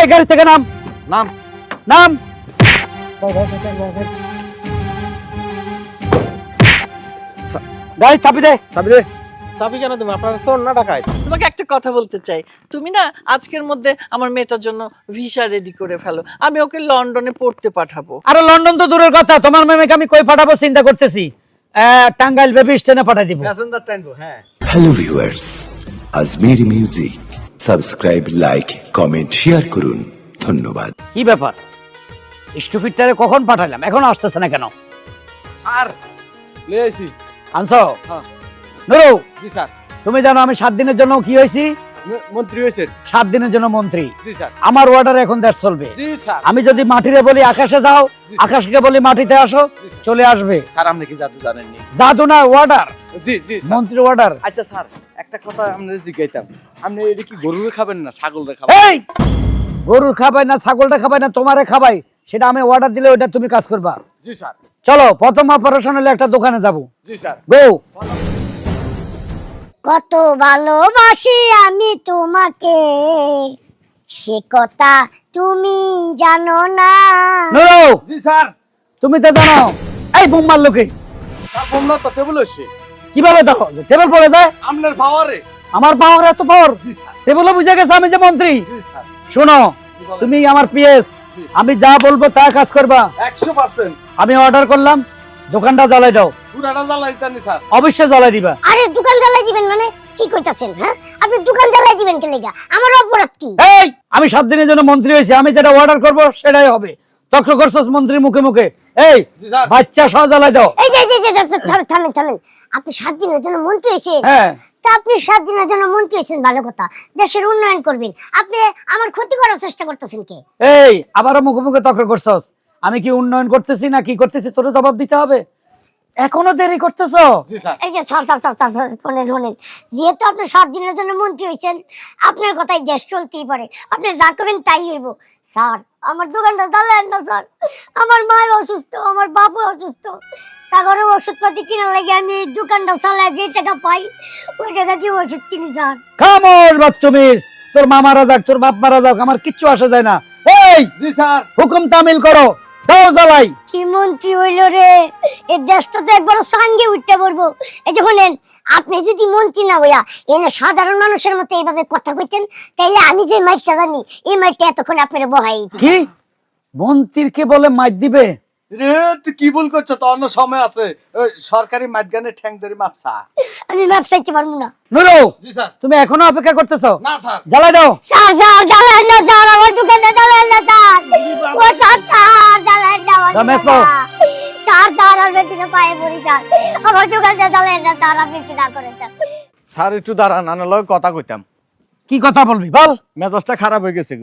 এই গাড়ি থেকে নাম। নাম। নাম। গাড়ি চাপি দে। চাবি দে। চাবি কেন তুমি আপনার চোর না ডাকায় তোমাকে একটা কথা বলতে চাই। তুমি না আজকের মধ্যে আমার মেয়েটার জন্য ভিসা রেডি করে ফেলো। আমি ওকে লন্ডনে পড়তে পাঠাবো। আরে লন্ডন তো দূরের কথা। তোমার মেয়েকে আমি কই পাঠাবো? চিন্তা করতেছি। আহ, টাঙ্গাইল বেবি স্টেশনে পাঠাই দিব। প্যাসেঞ্জার টাইনবো হ্যাঁ। হ্যালো ভিউয়ার্স আজমের music subscribe like comment share করুন। ধন্যবাদ। কি ব্যাপার? স্টুপিডটারে কখন পাঠালাম? এখন আসতেছে না কেন? স্যার লে আইছি। আনছো? হ্যাঁ। নুরু! জি স্যার। তুমি জানো আমি সাত দিনের জন্য কি হয়েছি? মন্ত্রী হয়েছেন। সাত দিনের জন্য মন্ত্রী। আমার অর্ডার এখন দেশ চলবে। আমি যদি মাটিরে বলি আকাশে যাও। আকাশকে বলি মাটিতে আসো চলে আসবে। স্যার আপনি কি জাদু জানেননি? জাদু না জি জি স্যার। মন্ত্রীর আচ্ছা স্যার একটা কথা জিজ্ঞাইতাম। আপনি এটা কি গরুরে খাবেন না ছাগলরে খাবেন? এই! গরুর খাবাই না ছাগলটা খাবাই না তোমারে খাবাই। সেটা আমি অর্ডার দিলে ওটা তুমি কাজ করবা। জি স্যার। চলো প্রথম অপারেশন হলে একটা দোকানে যাব। জি স্যার। গো কত ভালোবাসি আমি তোমাকে। সে কথা তুমি জানো না। নুরু! জি স্যার। তুমি তো জানো এই বোম মারলো কে? স্যার বলল তো টেবিল হচ্ছে কীভাবে দেখো টেবিল পড়ে যায়? আপনার পাওয়ারে আমার পাওয়ার এত পাওয়ার জি স্যার। টেবিলে বুঝে গেছে আমি যে মন্ত্রী? জি স্যার। শোনো তুমি আমার পিএস আমি যা বলব তা কাজ করবা। একশো পার্সেন্ট আমি অর্ডার করলাম। দোকানটা জ্বালাই দাও। পুরাটা জ্বালাই জানি স্যার। অবশ্যই জ্বালাই দিবা। আরে দোকান জ্বালাই দিবেন মানে কি কইতাছেন হ্যাঁ? আপনি দোকান জ্বালাই দিবেন কে লেগা? আমার অপরাধ কি? এই আমি সাত দিনের জন্য মন্ত্রী হয়েছি আমি যেটা অর্ডার করব সেটাই হবে। তক্র করছস মন্ত্রীর মুখে মুখে। এই বাচ্চা সহ জ্বালাই দাও। এই যে যে, যে থামেন, থামেন থামেন। আপনি সাত দিনের জন্য মন্ত্রী হয়েছেন? হ্যাঁ। তা আপনি সাত দিনের জন্য মন্ত্রী হয়েছেন ভালো কথা। দেশের উন্নয়ন করবেন। আপনি আমার ক্ষতি করার চেষ্টা করতেছেন কে? এই আবারও মুখে মুখে তক্র করছস। আমি কি উন্নয়ন করতেছি না কি করতেছি? তোর জবাব দিতে হবে। এখনও দেরি করতেছো? এই যে sir sir sir sir, sir শোনেন শোনেন। যেহেতু আপনি সাত দিনের জন্য মন্ত্রী হয়েছেন আপনার কথাই দেশ চলতেই পারে। আপনি যা করবেন তাই হইব। স্যার আমার দোকানটা চালান না স্যার। আমার মা অসুস্থ আমার বাবা অসুস্থ। তারপরে ওষুধপাতি কেনার লাগে আমি এই দোকানটা চালাই যে টাকা পাই ওই টাকা দিয়ে ওষুধ কিনি স্যার। খামোশ বাচ্চুমিস! তোর মা মারা যাক তোর বাপ মারা যাক আমার কিচ্ছু আসে যায় না। এই! জি স্যার। হুকুম তামিল করো। দাও জ্বালাই। কি মন্ত্রী হইল রে? এ দেশটা তো একবার সঙ্গে উঠতে পারব এই যে শোনেন আপনি যদি মন্ত্রী না হইয়া এনে সাধারণ মানুষের মতো এইভাবে কথা কইতেন তাইলে আমি যে মাইটটা জানি এই মাইটটা এতক্ষণ আপনার বহাই কি? কি মন্ত্রীকে বলে মাইট দিবে? রে তুই কি ভুল করছ? তো অন্য সময় আছে। সরকারি মাঝখানে ঠ্যাং ধরে মাপসা। আমি মাপ পারব না। নুরু জি স্যার। তুমি এখনও অপেক্ষা করতেছো? না স্যার। জ্বালাই দাও। স্যার স্যার জ্বালান না স্যার আমার দোকানে জ্বালান না স্যার। ও স্যার স্যার জ্বালান না আমার রমেশ দোকানটা। স্যার স্যার আর বেটিনে পায়ে পড়ি স্যার। আমার দোকানটা জ্বালান না স্যার আপনি একটু না করেন স্যার। স্যার একটু দাঁড়ান আনার লগে কথা কইতাম। কি কথা বলবি বল। মেজাজটা খারাপ হয়ে গেছে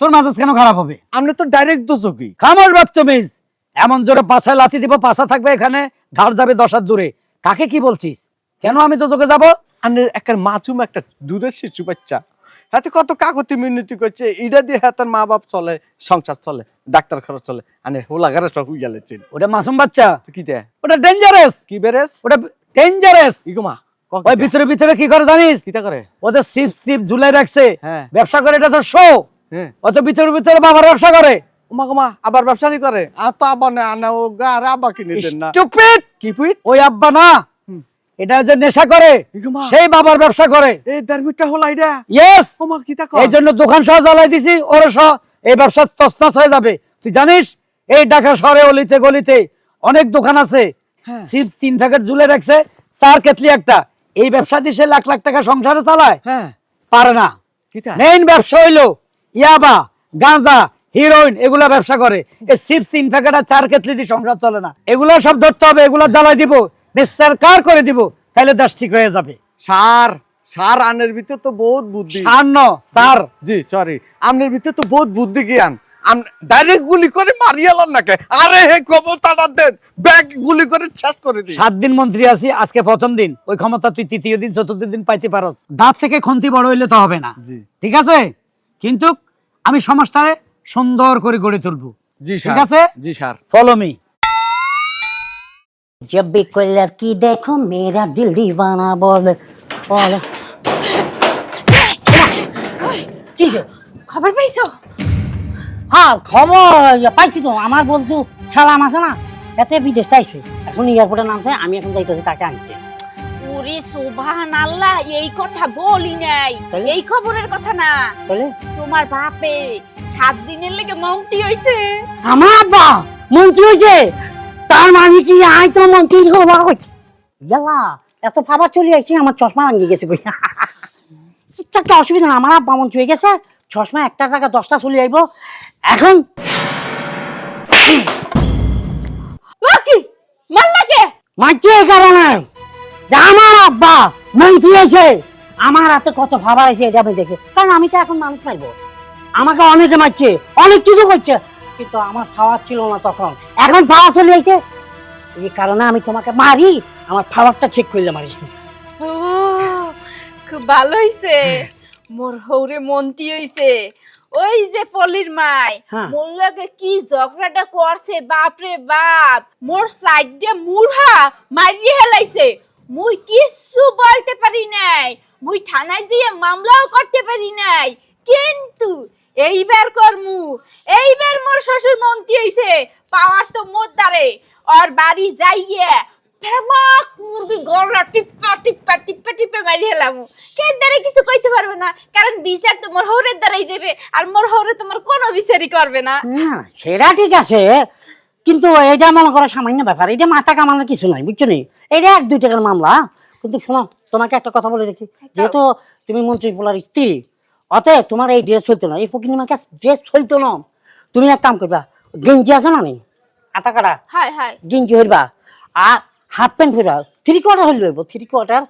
তোর মেজাজ কেন খারাপ হবে? আপনি তো ডাইরেক্ট দোষকি খামোশ বাচ্চুমিস এমন জোরে পাছায় লাথি দিব পাছা থাকবে এখানে ঘাড় যাবে দশার দূরে। কাকে কি বলছিস? কেন আমি তো তোকে যাব? একটা মাছুম একটা দুধের শিশু বাচ্চা। হাতে কত কাকতি মিনতি করছে এটা দিয়ে হাতের মা বাপ চলে সংসার চলে ডাক্তার খরচ চলে। আনে হোলাগারে সব হয়ে গেলেছেন ওটা মাসুম বাচ্চা? কি দে ওটা ডেঞ্জারাস কি বেরেস? ওটা ডেঞ্জারাস ইগুমা ওই ভিতরে ভিতরে কি করে জানিস? কিটা করে? ওদের সিপ সিপ ঝুলাই রাখছে। হ্যাঁ। ব্যবসা করে এটা তো শো হ্যাঁ। অত ভিতরে ভিতরে বাবার ব্যবসা করে। ওমা গোমা আবার ব্যবসা নি করে? আর তো আবার না আনা ও গা আর আবার কিনে দেন না। Stupid! কি ওই আব্বা না। এটা যে নেশা করে সেই বাবার ব্যবসা করে। এই দারমিটা হল আইডা। ইয়েস ওমা কিটা কর? এই দোকান সহ জ্বালাই দিছি ওর সহ এই ব্যবসা হয়ে যাবে। তুই জানিস এই ঢাকা শহরে অলিতে গলিতে অনেক দোকান আছে। হ্যাঁ। চিপস তিন প্যাকেট ঝুলে রাখছে চার কেতলি একটা। এই ব্যবসা দিয়ে সে লাখ লাখ টাকা সংসারে চালায়। হ্যাঁ। পারে না। মেইন ব্যবসা হইল ইয়াবা গাঁজা হিরোইন এগুলা ব্যবসা করে। এই চিপস তিন প্যাকেট আর চার কেতলি দিয়ে সংসার চলে না। এগুলা সব ধরতে হবে এগুলা জ্বালাই দিব নিঃসার কার করে দিব তাহলে দেশ ঠিক হয়ে যাবে। সার সার আনের ভিতর তো বহুত বুদ্ধি। সার ন সার। জি সরি আমনের ভিতর তো বহুত বুদ্ধি জ্ঞান। ডাইরেক্ট গুলি করে মারিয়ালাম নাকি আরে হে ক্ষমতাটা দেন ব্যাগ গুলি করে শেষ করে দিই। সাত দিন মন্ত্রী আছি আজকে প্রথম দিন ওই ক্ষমতা তুই তৃতীয় দিন চতুর্থ দিন পাইতে পারস। দাঁত থেকে খন্তি বড় হইলে তো হবে না। ঠিক আছে? কিন্তু আমি সমাজটারে সুন্দর করে গড়ে তুলবো জি ঠিক আছে জি স্যার ফলো মি जब भी कोई लड़की देखो मेरा दिल दीवाना बोल बोल খবর পাইছো হ্যাঁ খবর পাইছি তো আমার বন্ধু সালাম আছে না এতে বিদেশ আইছে এখন এয়ারপোর্টে নামছে আমি এখন যাইতেছি তাকে আনতে ওরে সোভান আল্লাহ এই কথা বলি নাই। এই খবরের কথা না। তাহলে? তোমার বাপে সাত দিনের লেগে মন্ত্রী হইছে। আমার আব্বা মন্ত্রী হয়েছে তার মানে কি আই তো মন্ত্রী হব গেলা এত খাবার চলে আসছে আমার চশমা ভাঙিয়ে গেছে কই? একটা অসুবিধা না আমার আব্বা মন্ত্রী হয়ে গেছে চশমা একটা জায়গা দশটা চলে আইব। এখন মারছে কারণে। যে আমার আব্বা মন্ত্রী আমার হাতে কত খাবার আছে এটা আমি দেখে। কারণ আমি তো এখন মানুষ পাইবো। আমাকে অনেকে মারছে অনেক কিছু করছে কিন্তু আমার খাওয়ার ছিল না তখন। এখন খাওয়া চলে যাইছে এই কারণে আমি তোমাকে মারি আমার খাবারটা চেক করলে মারি খুব ভালো হইছে। মোর হৌরে মন্ত্রী হইছে। ওই যে পলির মাই হ্যাঁ। মোর লগে কি ঝগড়াটা করছে বাপরে বাপ। মোর সাইড দিয়ে মুড়া মারিয়ে হেলাইছে। মুই কিচ্ছু বলতে পারি নাই। মুই থানায় দিয়ে মামলাও করতে পারি নাই। কিন্তু এইবার করমু। এইবার মোর শ্বশুর মন্ত্রী হইছে, পাওয়ার তো মোর দ্বারে। ওর বাড়ি যাইয়ে ফেমাক মুরগি গলা টিপ্পা টিপ্পা টিপ্পা টিপ্পা মারি হেলাম। কে দ্বারা কিছু কইতে পারবে না? কারণ বিচার তো মোর হৌরের দ্বারাই দেবে, আর মোর হৌরে তোমার কোনো বিচারই করবে না, সেটা ঠিক আছে কিন্তু এটা মনে করো সামান্য ব্যাপার এটা মাথা কামানোর কিছু নাই বুঝছ নি? এটা এক দুই টাকার মামলা। কিন্তু শোনো তোমাকে একটা কথা বলে রাখি যেহেতু তুমি মন্ত্রী বলার স্ত্রী অতএব তোমার এই ড্রেস চলতো না। এই ফকিনিমার কাছে ড্রেস চলতো না। তুমি এক কাম করবা গেঞ্জি আছে না নি আটা কাটা? গেঞ্জি হইবা। আর হাফ প্যান্ট হইবা। থ্রি কোয়ার্টার হইল হইব। থ্রি কোয়ার্টার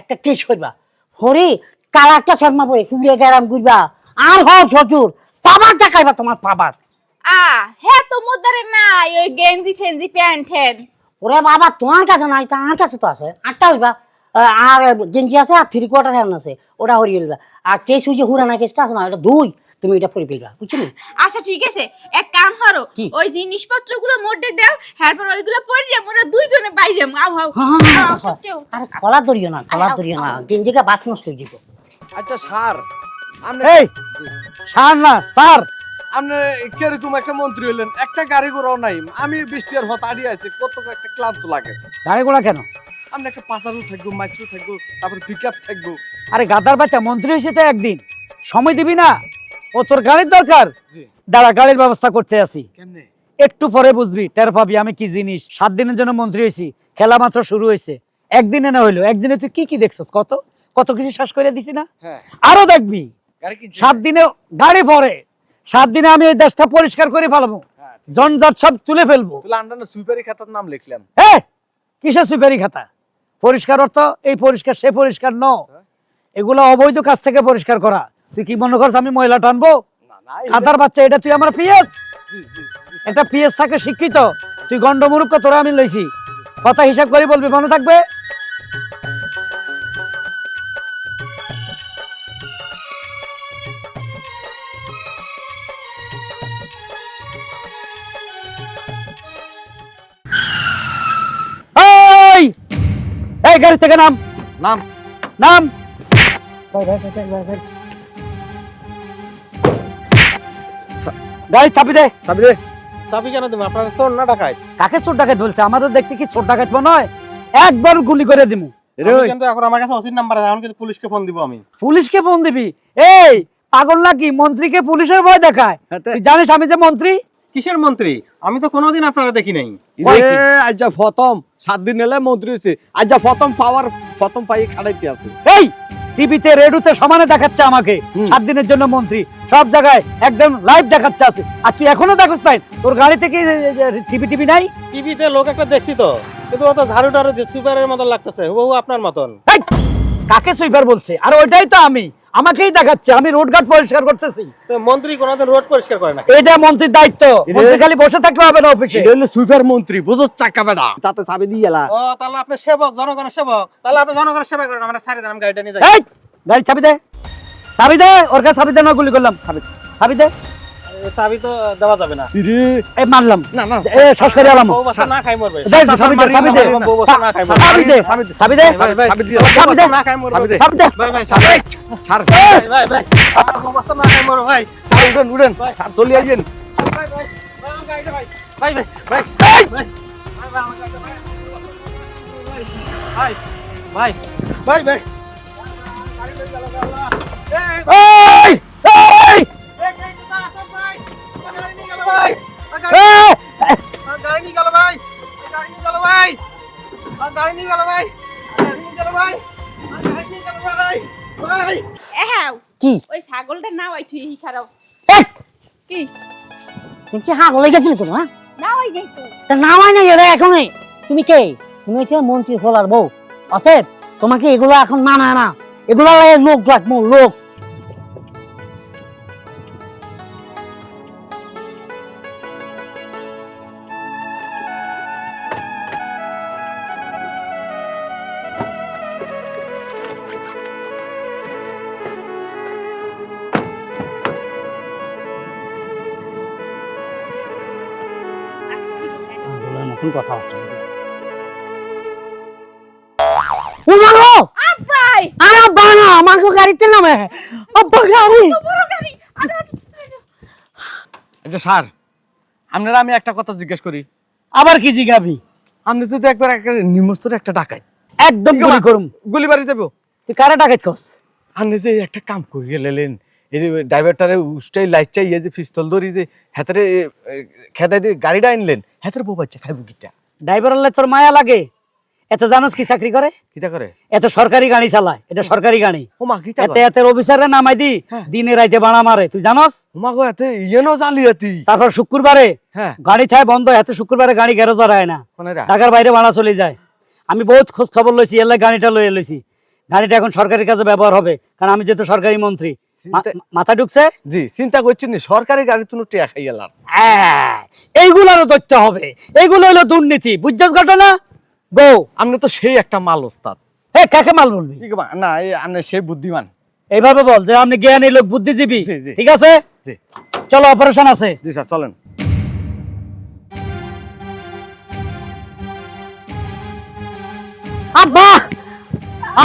একটা কেস হইবা। হরে কালা একটা শর্মা বই কুলিয়ে গেরাম ঘুরবা। আর হ শ্বশুর পাবার দেখাইবা তোমার পাবার। আ হ্যাঁ তো মোর দ্বারে নাই ওই গেঞ্জি ছেঞ্জি প্যান্ট ঠ্যান ওরে বাবা তোমার কাছে নাই তা কাছে তো আছে। আটটা হইবা। আর গেঞ্জি আছে আর থ্রি কোয়ার্টার হ্যান্ড আছে ওটা হরিয়ে ফেলবা। আর কেস হইছে হুরানা কেসটা আছে না এটা দুই তুমি এটা পরে ফেলবা বুঝছ নি? আচ্ছা ঠিক আছে। এক কাম করো ওই জিনিসপত্রগুলো মোটে দাও হ্যারপর ওইগুলো পরে মোরা দুইজনে বাইরে আও আও। হ্যাঁ, হ্যাঁ, হ্যাঁ। আরে কলা ধরিও না কলা ধরিও না। গেঞ্জিকে বাত নষ্ট হয়ে যাব। আচ্ছা স্যার এই সার না স্যার আপনি কীরকম একটা মন্ত্রী হলেন একটা গাড়ি ঘোড়াও নাই। আমি বৃষ্টি আর হত আড়িয়ে আছি কত একটা ক্লান্ত লাগে। গাড়ি ঘোড়া কেন? আপনি একটা পাঁচারু থাকব মাইক্রো থাকব তারপরে পিক আপ থাকব। আরে গাদার বাচ্চা মন্ত্রী হয়েছে তো একদিন। সময় দিবি না? ও তোর গাড়ির দরকার? দাঁড়া গাড়ির ব্যবস্থা করতে আসি। একটু পরে বুঝবি টের পাবি আমি কি জিনিস। সাত দিনের জন্য মন্ত্রী হয়েছি খেলা মাত্র শুরু হয়েছে একদিনে না হইল একদিনে তুই কি কি দেখছস? কত? কত কিছু শ্বাস করে দিছি না? হ্যাঁ। আরও দেখবি। সাত দিনে গাড়ি পরে সাত দিনে আমি এই দেশটা পরিষ্কার করে ফেলব। হ্যাঁ জনজাত সব তুলে ফেলব। সুইপারি খাতার নাম লিখলাম এ কিসের সুপারি খাতা? পরিষ্কার অর্থ এই পরিষ্কার সে পরিষ্কার ন। এগুলো অবৈধ কাজ থেকে পরিষ্কার করা। তুই কি মনে করছ আমি ময়লা টানবো? খাতার বাচ্চা এটা তুই আমার পিএস? জি, পিএস থাকে শিক্ষিত। তুই গন্ডমুরুক্ষ তোরা আমি লইছি। কথা হিসাব করে বলবি মনে থাকবে? এই গাড়ি থেকে নাম। নাম। নাম। গাড়ি চাবি দে। চাবি দে। চাবি কেন তুমি আপনার চোর না ডাকাই? কাকে চোর ডাকাত বলছে আমারও দেখতে কি চোর ডাকাত মনে হয় একবার গুলি করে দিমু। কিন্তু এখন আমার কাছে অসির নাম্বার আছে এখন কিন্তু পুলিশকে ফোন দিব আমি। পুলিশকে ফোন দিবি? এই পাগল নাকি? মন্ত্রীকে পুলিশের ভয় দেখায়। হ্যাঁ, জানিস আমি যে মন্ত্রী? কিসের মন্ত্রী? আমি তো কোনোদিন আপনারা দেখি নাই। কয় কি? আজ যা প্রথম সাত দিন এলে মন্ত্রী হয়েছে। আজ যা প্রথম পাওয়ার প্রথম পাই খাড়াইতে আছে। এই টিভিতে রেডিওতে সমানে দেখাচ্ছে আমাকে। সাত দিনের জন্য মন্ত্রী। সব জায়গায় একদম লাইভ দেখাচ্ছে আছে। আর তুই এখনও দেখছ তাই তোর গাড়িতে কি টিভি টিভি নাই? টিভিতে লোক একটা দেখছি তো। কিন্তু অত ঝাড়ু টাড়ু সুপারের মতন লাগতেছে। হুবহু আপনার মতন। কাকে সুইপার বলছে? আর ওইটাই তো আমি। আমাকেই দেখাচ্ছে আমি রোড ঘাট পরিষ্কার করতেছি। মন্ত্রী কোনোদিন রোড পরিষ্কার করে না এটা মন্ত্রীর দায়িত্ব মন্ত্রী খালি বসে থাকলে হবে না অফিসে এটা সুইপার মন্ত্রী বুঝো চাকা বেড়া। তাতে চাবি দিয়ে এলা। ও তাহলে আপনি সেবক জনগণের সেবক। তাহলে আপনি জনগণের সেবা করেন আমরা সারি দাম গাড়িটা নিয়ে যাই। এই গাড়ি চাবি দে। চাবি দে ওর কাছে চাবি দে না গুলি করলাম। চাবি চাবি দে। চাবি তো দেওয়া যাবে না। ইরে, এই মারলাম। না না। এ শ্বাস করে আলাম। বউ বাচ্চা না খাই মরবে। দে, স্যার, চাবি দে, মারিয়ে চাবি না, দে। মারিয়ে না, বউ বাচ্চা না খাই মরবে। চাবি দে, চাবি দে। চাবি দে, চাবি দে, চাবি দিয়ে বউ দাও। চাবি দে। বাচ্চা না খাই মরবে। চাবি দে। চাবি দে। ভাই ভাই স্যার, স্যার স্যার, ভাই ভাই আমার বউ বাচ্চা না খাই মরবে ভাই। স্যার, উঠেন, উঠেন। স্যার, চলে আইয়েন। ভাই ভাই ভাই ভাই। ভাই ভাই ভাই। ভাই ভাই ভাই। ভাই ভাই। ভাই ভাই। গাড়ি নিয়ে গেল ভাই। গাড়ি নিয়ে গেল ভাই। গাড়ি নিয়ে গেল ভাই। গাড়ি নিয়ে গেল ভাই। গাড়ি নিয়ে গেল ভাই। ভাই। হ্যাঁ কি? ওই ছাগলটা না ওই তুই খারাপ কি? তুমি কি হাগল হয়ে গেছিলে না ওই নেই তো তা নামাই না এরা এখনই। তুমি কে? তুমি হচ্ছে মন্ত্রী হলার বউ। অতএব তোমাকে এগুলো এখন মানায় না। এগুলো লোক রাখব লোক। নতুন কথা হচ্ছে। উমারো আব্বাই! আরে আব্বা না আমার তো গাড়িতে নামে। আব্বা গাড়ি! বড় গাড়ি! আরে আচ্ছা, স্যার, আপনারা আমি একটা কথা জিজ্ঞেস করি। আবার কি জিগাবি? আপনি তো একবার একটা নিমস্তরে একটা ডাকাই একদম গুলি করুম। গুলি বাড়ি যাব। তুই কারে ডাকাইত কস আপনি যে একটা কাম করিয়ে লেলেন এই যে ড্রাইভারটারে উস্টাই লাইট চাই এই যে পিস্তল ধরি যে হাতের খেদাই দিয়ে গাড়িটা আনলেন হাতের বউ বাচ্চা খাইব কিটা? ড্রাইভার তোর মায়া লাগে। এত জানোস কি চাকরি করে? কিটা করে? এত সরকারি গাড়ি চালায় এটা সরকারি গাড়ি। ও মা কিটা এতে এতে অফিসারে নামাই দি হ্যাঁ। দিনে রাইতে বাড়া মারে তুই জানস? ও মা গো এতে ইয়েনো জালিয়াতি তারপর শুক্রবারে হ্যাঁ। গাড়ি থায় বন্ধ এত শুক্রবারে গাড়ি গ্যারেজ হয় না। ঢাকার বাইরে ভাড়া চলে যায়। আমি বহুত খোঁজ খবর লইছি এর লাই গাড়িটা লইয়ে লইছি। গাড়িটা এখন সরকারি কাজে ব্যবহার হবে কারণ আমি যেহেতু সরকারি মন্ত্রী। মাথা ঢুকছে? জি চিন্তা করছেন নি সরকারি গাড়ি তুমি টেয়া খাই গেলাম হ্যাঁ, এইগুলারও তথ্য হবে। এইগুলো হলো দুর্নীতি বুঝছস ঘটনা? গো আপনি তো সেই একটা মাল ওস্তাদ। কাকে মাল বলবি? না এই আপনি সেই বুদ্ধিমান। এইভাবে বল যে আপনি জ্ঞানী লোক বুদ্ধিজীবী। ঠিক আছে? জি। চলো অপারেশন আছে। জি স্যার চলেন। আব্বা!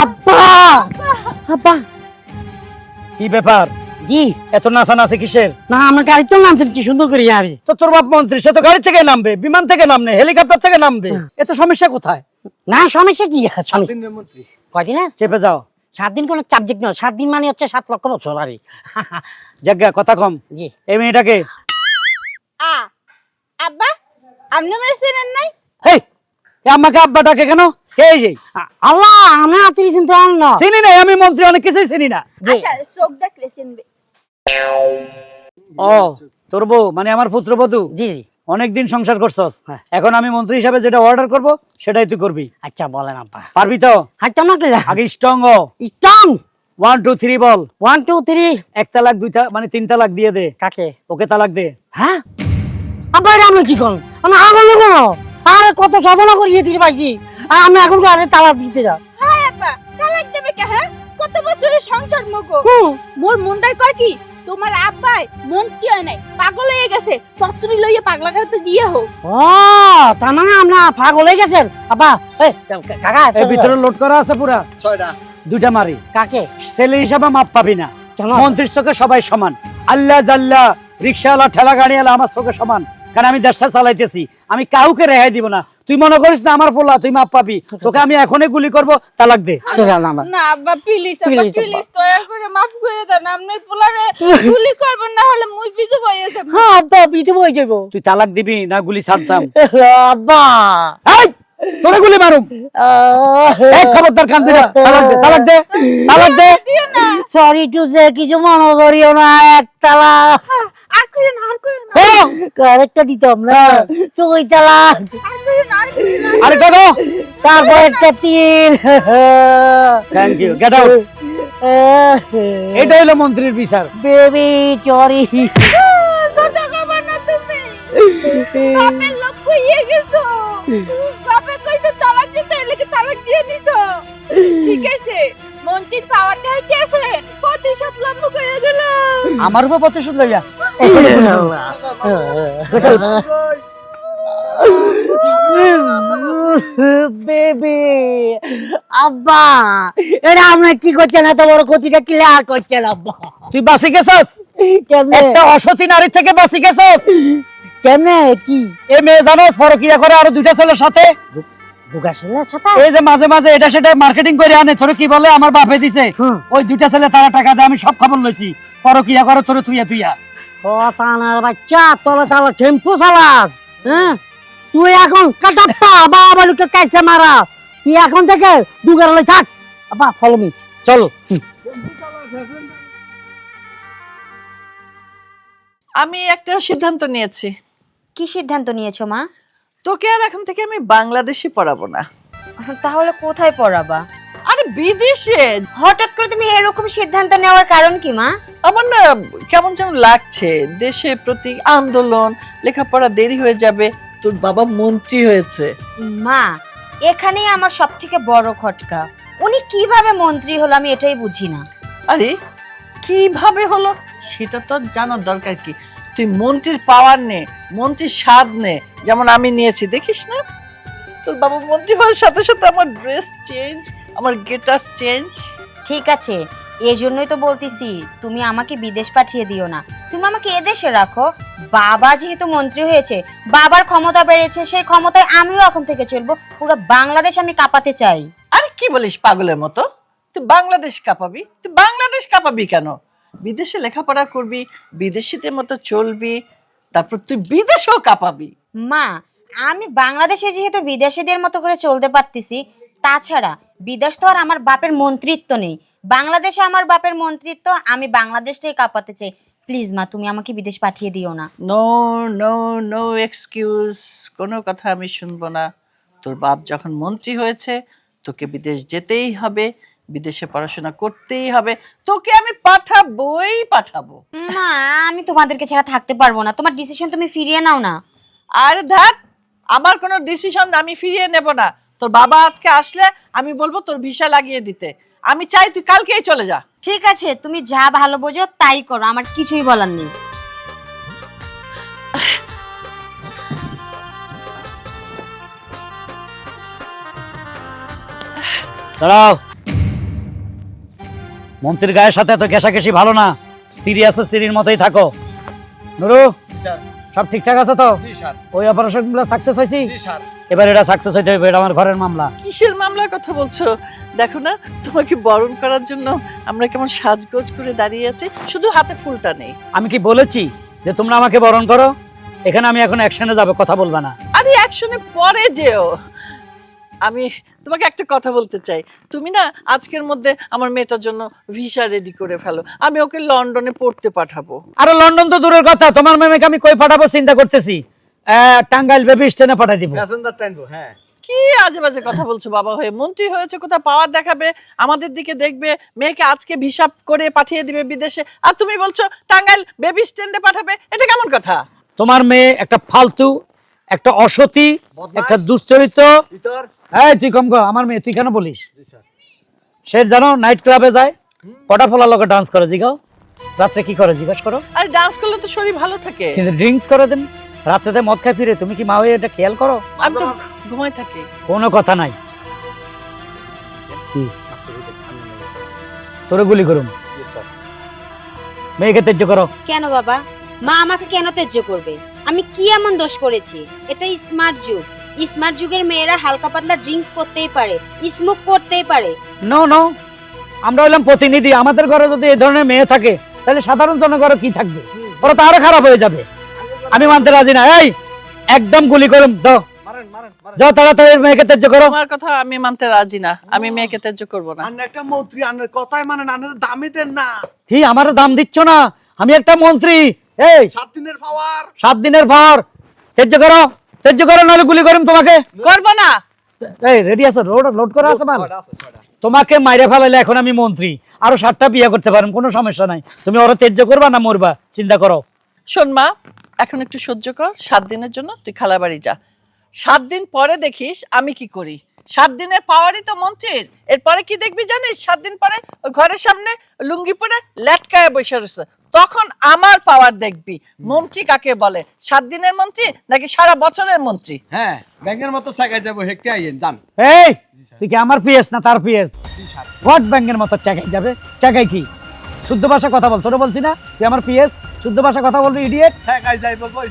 আব্বা! আব্বা! কি ব্যাপার? জি। এত নাচা নাচে কিসের? না আমার গাড়িতে নামছেন কি সুন্দর করে আরে। তো তোর বাপ মন্ত্রী সে তো গাড়ি থেকে নামবে বিমান থেকে নামবে হেলিকপ্টার থেকে নামবে। এত সমস্যা কোথায়? না সমস্যা কি? দিনের মন্ত্রী। কয়দিন? চেপে যাও। সাত দিন কোনো সাবজেক্ট নয় সাত দিন মানে হচ্ছে সাত লক্ষ বছর আরে। জায়গা কথা কম। জি। এই মেয়েটাকে। আব্বা আপনি আমার চেনেন নাই? হেই এ আমাকে আব্বা ডাকে কেন? কে যে? আল্লাহ আমি আত্মীয় চিন্তা না চিনি নাই আমি মন্ত্রী অনেক কিছুই চিনি না। আচ্ছা চোখ দেখলে চিনবে। ও তোর বউ মানে আমার পুত্রবধূ জি জি। অনেকদিন সংসার করছস। হ্যাঁ। এখন আমি মন্ত্রী হিসাবে যেটা অর্ডার করব সেটাই তুই করবি। আচ্ছা বলেন পারবি তো? না আগে strong strong one two three বল। ওয়ান টু থ্রি এক তালাক দুই তালাক মানে তিন তালাক দিয়ে দে। কাকে? ওকে তালাক দে। হ্যাঁ? আব্বা আমি কি করুন আমি দেবো আরে কত সাধনা করিয়ে দিতে পাইছি। আর আমি এখন আরে তালা দিতে যা হ্যাঁ আব্বা তালাক দেবে কে হ্যাঁ? কত বছরের সংসার মগো? হুম। মোর মনটাই কয় কি তোমার আব্বাই মন্ত্রী হয় নাই পাগল হয়ে গেছে তত্তরি লইয়ে পাগলা গাড়িতে দিয়ে হোক। ও তার মানে আমরা পাগল হয়ে গেছেন? আব্বা এই কাকা এই ভিতরে লোড করা আছে পুরা? ছয়টা। দুইটা মারি। কাকে? ছেলে হিসাবে মাপ পাবি না। মন্ত্রীর চোখে সবাই সমান। আল্লাহ জাল্লা রিক্সাওয়ালা ঠেলা গাড়িওয়ালা আমার চোখে সমান। কারণ আমি দেশটা চালাইতেছি। আমি কাউকে রেহাই দিব না। তুই মনে করিস না আমার পোলা তুই মাপ পাবি। তোকে আমি এখনই গুলি করব তালাক দে। আছে না আব্বা প্লিজ আব্বা। প্লিজ দয়া করে মাফ করে দেন। আপনার পোলারে গুলি করবেন না হলে মুই বিধু হয়ে যাব। হ্যাঁ আব্বা পিঠে বই যাব। তুই তালাক দিবি না গুলি ছাড়তাম? আব্বা। এই, তোরে গুলি মারুম। এক খবরদার কান দিবা তালাক দে তালাক দে তালাক দে। সরি টু সে কিছু মনে করিও না একতলা আর কইও না আর কইও না। হ্যাঁ, আরেকটা দিতাম না। দুই তালা। আর গো তারপর একটা তিন থ্যাংক ইউ গেট আউট এটা হলো মন্ত্রীর বিচার। বেবি চরি কত খবর না তুমি। বাপের লোক কইয়ে গেছো। বাপে কইছে তালাক দিতে এলাকে তালাক দিয়ে নিছো? ঠিক আছে মন্ত্রীর আছে প্রতিশোধ লম্ব করে দিলাম। আমার উপর প্রতিশোধ লইয়া? বেবি আব্বা এটা আপনার কি করছেন? এত বড় ক্ষতিটা ক্লিয়ার করছেন আব্বা? তুই গেছস? একটা অসতী নারী থেকে গেছস? কেমনে? কি? এ মেয়ে জানোস পরকিয়া করে আরও দুইটা ছেলের সাথে? দুগাশিলের সাথে? এই যে মাঝে মাঝে এটা সেটা মার্কেটিং করে আনে তোরে কি বলে? আমার বাপে দিছে। ওই দুইটা ছেলে তারা টাকা দেয় আমি সব খবর লইছি। পরকিয়া করে তোরে তুইয়া তুইয়া। শতানার বাচ্চা তলে তলে টেম্পু চালাস হ্যাঁ? তুই এখন কাটাপ্পা বাবা লোকে কাইছে মারা। তুই এখন থেকে দুগারলে থাক। আব্বা ফলো মি চল। আমি একটা সিদ্ধান্ত নিয়েছি। কি সিদ্ধান্ত নিয়েছো মা? তোকে আর এখন থেকে আমি বাংলাদেশে পড়াবো না। তাহলে কোথায় পড়াবা? আরে বিদেশে। হঠাৎ করে তুমি এরকম সিদ্ধান্ত নেওয়ার কারণ কি মা? আমার না কেমন যেন লাগছে। দেশে প্রতি আন্দোলন লেখাপড়া দেরি হয়ে যাবে তোর বাবা মন্ত্রী হয়েছে। মা এখানেই আমার সব থেকে বড় খটকা। উনি কীভাবে মন্ত্রী হলো আমি এটাই বুঝি না। আরে কীভাবে হলো? সেটা তো জানার দরকার কি? তুই মন্ত্রীর পাওয়ার নে মন্ত্রীর স্বাদ নে যেমন আমি নিয়েছি দেখিস না? তোর বাবা মন্ত্রী হওয়ার সাথে সাথে আমার ড্রেস চেঞ্জ আমার গেট আপ চেঞ্জ ঠিক আছে এই জন্যই তো বলতেছি তুমি আমাকে বিদেশ পাঠিয়ে দিও না। তুমি আমাকে এদেশে রাখো। বাবা যেহেতু মন্ত্রী হয়েছে বাবার ক্ষমতা বেড়েছে সেই ক্ষমতায় আমিও এখন থেকে চলবো। পুরো বাংলাদেশ আমি কাঁপাতে চাই। আরে কি বলিস পাগলের মতো? তুই বাংলাদেশ কাঁপাবি? তুই বাংলাদেশ কাঁপাবি কেন? বিদেশে লেখাপড়া করবি বিদেশিদের মতো চলবি তারপর তুই বিদেশেও কাঁপাবি। মা আমি বাংলাদেশে যেহেতু বিদেশিদের মতো করে চলতে পারতেছি তাছাড়া বিদেশ তো আর আমার বাপের মন্ত্রিত্ব নেই। বাংলাদেশে আমার বাপের মন্ত্রিত্ব আমি বাংলাদেশটাই কাঁপাতে চাই। প্লিজ মা তুমি আমাকে বিদেশ পাঠিয়ে দিও না। নো নো নো এক্সকিউজ কোনো কথা আমি শুনব না। তোর বাপ যখন মন্ত্রী হয়েছে তোকে বিদেশ যেতেই হবে বিদেশে পড়াশোনা করতেই হবে। তোকে আমি পাঠাবোই পাঠাবো। মা আমি তোমাদেরকে ছাড়া থাকতে পারব না। তোমার ডিসিশন তুমি ফিরিয়ে নাও না। আর ধ্যাত আমার কোনো ডিসিশন আমি ফিরিয়ে নেব না। তোর বাবা আজকে আসলে আমি বলব তোর ভিসা লাগিয়ে দিতে। আমি চাই তুই কালকেই চলে যা। ঠিক আছে তুমি যা ভালো বোঝো তাই করো আমার কিছুই বলার নেই। দাঁড়াও। মন্ত্রীর গায়ের সাথে এত ঘেঁষাঘেঁষি ভালো না। স্ত্রী আছে স্ত্রীর মতোই থাকো। নুরু সব ঠিকঠাক আছে তো? ওই অপারেশনগুলো সাকসেস হয়েছি? স্যার। এবার এটা সাকসেস হইতে হবে এটা আমার ঘরের মামলা। কিসের মামলার কথা বলছো? দেখো না তোমাকে বরণ করার জন্য আমরা কেমন সাজগোজ করে দাঁড়িয়ে আছি শুধু হাতে ফুলটা নেই। আমি কি বলেছি যে তোমরা আমাকে বরণ করো? এখানে আমি এখন অ্যাকশনে যাব কথা বলবা না। আরে একশনে পরে যেও। আমি তোমাকে একটা কথা বলতে চাই। তুমি না আজকের মধ্যে আমার মেয়েটার জন্য ভিসা রেডি করে ফেলো। আমি ওকে লন্ডনে পড়তে পাঠাবো। আরে লন্ডন তো দূরের কথা তোমার মেয়েকে আমি কই পাঠাবো? চিন্তা করতেছি। টাঙ্গাইল বেবি স্টেশনে পাঠাই দিব। প্যাসেঞ্জার টাইনবো হ্যাঁ। কি আজে বাজে কথা বলছো বাবা হয়ে? মন্ত্রী হয়েছে কোথাও পাওয়ার দেখাবে আমাদের দিকে দেখবে মেয়েকে আজকে ভিসা করে পাঠিয়ে দিবে বিদেশে। আর তুমি বলছো টাঙ্গাইল বেবি স্ট্যান্ডে পাঠাবে এটা কেমন কথা? তোমার মেয়ে একটা ফালতু একটা অসতী। একটা ভিতর। এই তুই কম কর আমার মেয়ে তুই কেন বলিস? সে জানো নাইট ক্লাবে যায় কটা ফোলা লোকে ডান্স করে জিগাও। রাত্রে কি করে জিজ্ঞাস করো। আর ডান্স করলে তো শরীর ভালো থাকে। কিন্তু ড্রিঙ্কস করে দেন। রাত্রেতে মদ খায় ফিরে তুমি কি মা হয়ে এটা খেয়াল করো? আমি তো ঘুমাই থাকি। কোনো কথা নাই। তোরে গুলি করুম। মেয়েকে তেজ্য করো। কেন বাবা? মা আমাকে কেন ত্যায্য করবে? আমি কি এমন দোষ করেছি? এটা স্মার্ট যুগ। স্মার্ট যুগের মেয়েরা হালকা পাতলা ড্রিঙ্কস করতেই পারে স্মোক করতেই পারে। No no. আমরা হইলাম প্রতিনিধি। আমাদের ঘরে যদি এই ধরনের মেয়ে থাকে তাহলে সাধারণ জনগণ কি থাকবে? ওরা তো আরও খারাপ হয়ে যাবে। আমি মানতে রাজি না। এই একদম গুলি করুম দাও। মারেন মারেন মারেন। যাও তাড়াতাড়ি মেয়েকে তেজ্য করো। তোমার কথা আমি মানতে রাজি না। আমি মেয়েকে ত্যায্য করব না। আন্না একটা মন্ত্রী আন্নার কথাই মানেন আন্নার দামই দেন না। কি আমার দাম দিচ্ছ না। আমি একটা মন্ত্রী। এই সাত দিনের পাওয়ার। সাত দিনের পর তেজ্য করো তেজ্য করো নাহলে গুলি করুম তোমাকে। করব না। এই রেডি আছে? রোড লোড করা আছে মাল? ছয়টা আছে ছয়টা। তোমাকে মাইরে ফেলাইলে এখন আমি মন্ত্রী। আরও সাতটা বিয়ে করতে পারেন কোনো সমস্যা নাই। তুমি ওরা তেজ্য করবা না মরবা চিন্তা করো। শোন মা এখন একটু সহ্য কর সাত দিনের জন্য তুই খালা বাড়ি যা। সাত দিন পরে দেখিস আমি কি করি। সাত দিনের পাওয়ারই তো মন্ত্রীর। এরপরে কি দেখবি জানিস? সাত দিন পরে ঘরের সামনে লুঙ্গি পরে ল্যাটকায় বসে রয়েছে। তখন আমার পাওয়ার দেখবি। মন্ত্রী কাকে বলে? সাত দিনের মন্ত্রী নাকি সারা বছরের মন্ত্রী? হ্যাঁ ব্যাংকের মতো সাইকায় যাব হেঁটে আইয়েন যান। এই তুই কি আমার পিএস না তার পিএস? হোয়াট ব্যাংকের মতো চাকাই যাবে? চাকাই কি? শুদ্ধ ভাষা কথা বল তোরা বলছি না? তুই আমার পিএস? শুদ্ধ ভাষা কথা বলবি ইডিয়েট সাইকায় যাইবো কই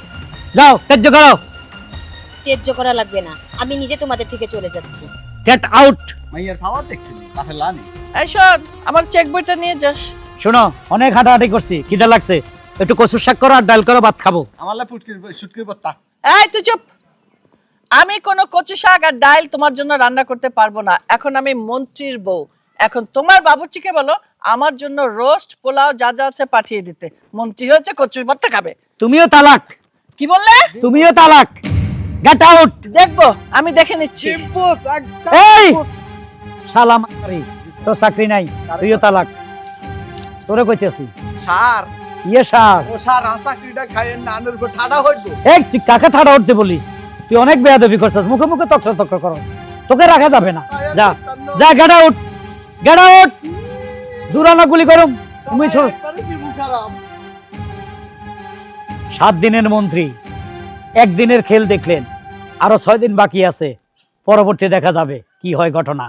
যাও তেজ্য করো। ত্যায্য করা লাগবে না। আমি নিজে তোমাদের থেকে চলে যাচ্ছি। গেট আউট মাইয়ার পাওয়ার দেখছিলি বাপের লানি এই শোন আমার চেক বইটা নিয়ে যাস। শোনো অনেক হাঁটাহাঁটি করছি খিদা লাগছে। একটু কচুর শাক করো আর ডাল করো ভাত খাব। আমার লা পুটকির শুটকির বত্তা এই তুই চুপ। আমি কোনো কচু শাক আর ডাল তোমার জন্য রান্না করতে পারব না। এখন আমি মন্ত্রীর বউ। এখন তোমার বাবুর্চিকে বলো আমার জন্য রোস্ট পোলাও যা যা আছে পাঠিয়ে দিতে। মন্ত্রী হচ্ছে কচুর ভর্তা খাবে। তুমিও তালাক। কি বললে? তুমিও তালাক। গেট আউট দেখব আমি দেখে নিচ্ছি। এই! সালাম তোর চাকরি নাই তুইও তালাক। তোরে কইতেছি। সার। ইয়ে সার। ও সার খাইয়েন না আনুর উপর ঠাডা হইব। এই তুই কাকে ঠাড়া উঠতে বলিস? তুই অনেক বেয়াদবি করছিস মুখে মুখে তক্র তক্র করস তোকে রাখা যাবে না। যা। যা গেট আউট গেট আউট দুরানা গুলি করুম তুমি সাত দিনের মন্ত্রী। একদিনের খেল দেখলেন। আরও ছয় দিন বাকি আছে। পরবর্তী দেখা যাবে। কি হয় ঘটনা?